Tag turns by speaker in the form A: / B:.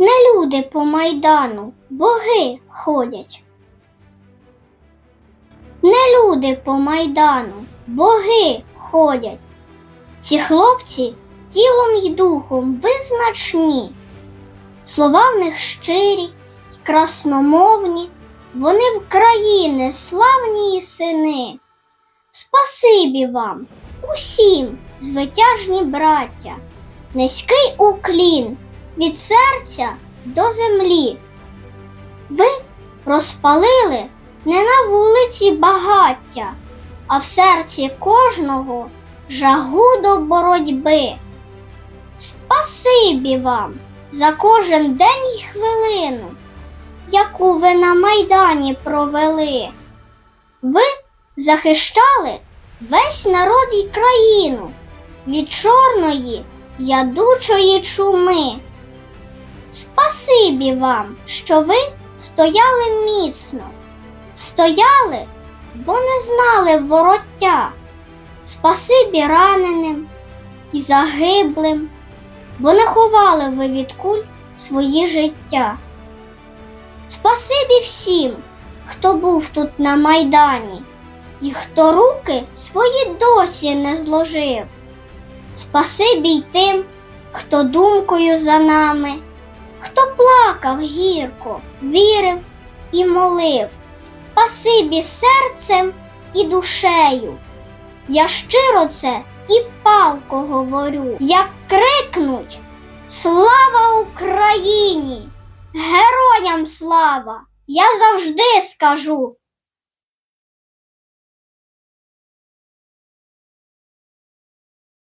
A: Не люди по майдану, боги ходять. Не люди по майдану, боги ходять. Ці хлопці тілом й духом визначні. Слова в них щирі й красномовні, вони в країни славні і сини. Спасибі вам, усім, звитяжні браття, низький уклін від серця до землі. Ви розпалили не на вулиці багаття, а в серці кожного жагу до боротьби. Спасибі вам за кожен день й хвилину, яку ви на майдані провели. Ви захищали весь народ і країну від чорної ядучої чуми. Спасибі вам, що ви стояли міцно, стояли, бо не знали вороття. Спасибі раненим і загиблим, бо не ховали ви від куль свої життя. Спасибі всім, хто був тут на майдані, і хто руки свої досі не зложив. Спасибі й тим, хто думкою за нами, хто плакав гірко, вірив і молив. Спасибі серцем і душею. Я щиро це і палко говорю, як крикнуть Слава Україні! Героям слава! Я завжди скажу